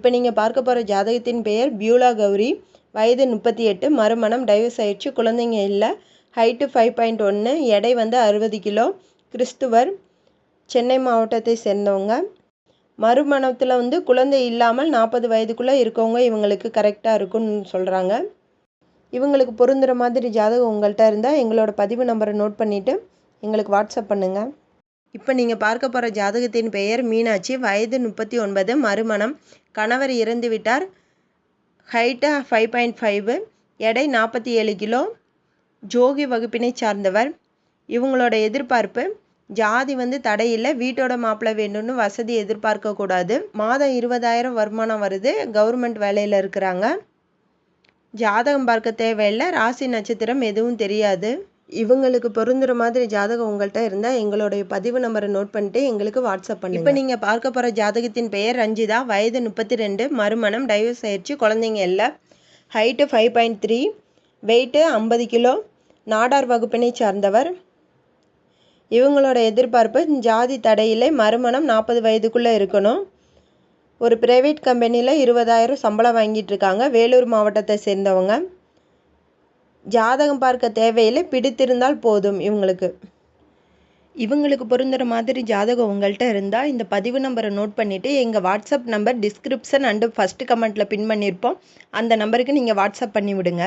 இப்போ நீங்கள் பார்க்க போகிற ஜாதகத்தின் பெயர் பியூலா கௌரி. வயது முப்பத்தி எட்டு. மறுமணம். டைவர்ஸ் ஆயிடுச்சு. குழந்தைங்க இல்லை. ஹைட்டு ஃபைவ் பாயிண்ட் ஒன்று எடை வந்து அறுபது கிலோ. கிறிஸ்துவர். சென்னை மாவட்டத்தை சேர்ந்தவங்க. மறுமணத்தில் வந்து குழந்தை இல்லாமல் நாற்பது வயதுக்குள்ளே இருக்கவங்க இவங்களுக்கு கரெக்டாக இருக்குன்னு சொல்கிறாங்க இவங்களுக்கு பொருந்துகிற மாதிரி ஜாதகம் உங்கள்கிட்ட இருந்தால் எங்களோட பதிவு நம்பரை நோட் பண்ணிவிட்டு எங்களுக்கு வாட்ஸ்அப் பண்ணுங்கள் இப்போ நீங்கள் பார்க்க போகிற ஜாதகத்தின் பெயர் மீனாட்சி. வயது முப்பத்தி ஒன்பது. மறுமணம். கணவர் இறந்து விட்டார். ஹைட்டு ஃபைவ் பாயிண்ட் ஃபைவு எடை நாற்பத்தி ஏழு கிலோ. ஜோகி வகுப்பினை சார்ந்தவர். இவங்களோட எதிர்பார்ப்பு ஜாதி வந்து தடையில்லை வீட்டோட மாப்பிள்ளை வேணும்னு வசதி எதிர்பார்க்கக்கூடாது மாதம் இருபதாயிரம் வருமானம் வருது. கவர்மெண்ட் வேலையில் இருக்கிறாங்க. ஜாதகம் பார்க்க தேவையில்லை. ராசி நட்சத்திரம் எதுவும் தெரியாது. இவங்களுக்கு பொருந்துற மாதிரி ஜாதகம் உங்கள்கிட்ட இருந்தால் எங்களுடைய பதிவு நம்பரை நோட் பண்ணிட்டு எங்களுக்கு வாட்ஸ்அப் பண்ணி இப்போ நீங்கள் பார்க்க போகிற ஜாதகத்தின் பெயர் ரஞ்சிதா. வயது முப்பத்தி ரெண்டு மறுமணம். டைவர்ஸ் ஆயிடுச்சு. குழந்தைங்க இல்லை. Height five point three weight ஐம்பது கிலோ. நாடார் வகுப்பினை சார்ந்தவர். இவங்களோட எதிர்பார்ப்பு ஜாதி தடையிலே மறுமணம் நாற்பது வயதுக்குள்ளே இருக்கணும். ஒரு ப்ரைவேட் கம்பெனியில் இருபதாயிரம் சம்பளம் வாங்கிட்டு இருக்காங்க. வேலூர் மாவட்டத்தை சேர்ந்தவங்க. ஜாதகம் பார்க்க தேவையில்லை பிடித்திருந்தால் போதும் இவங்களுக்கு. இவங்களுக்கு பொருந்துகிற மாதிரி ஜாதகம் உங்கள்கிட்ட இருந்தால் இந்த பதிவு நம்பரை நோட் பண்ணிவிட்டு எங்கள் WhatsApp number description and first கமெண்ட்டில் பின் பண்ணியிருப்போம் அந்த நம்பருக்கு நீங்கள் வாட்ஸ்அப் பண்ணி விடுங்க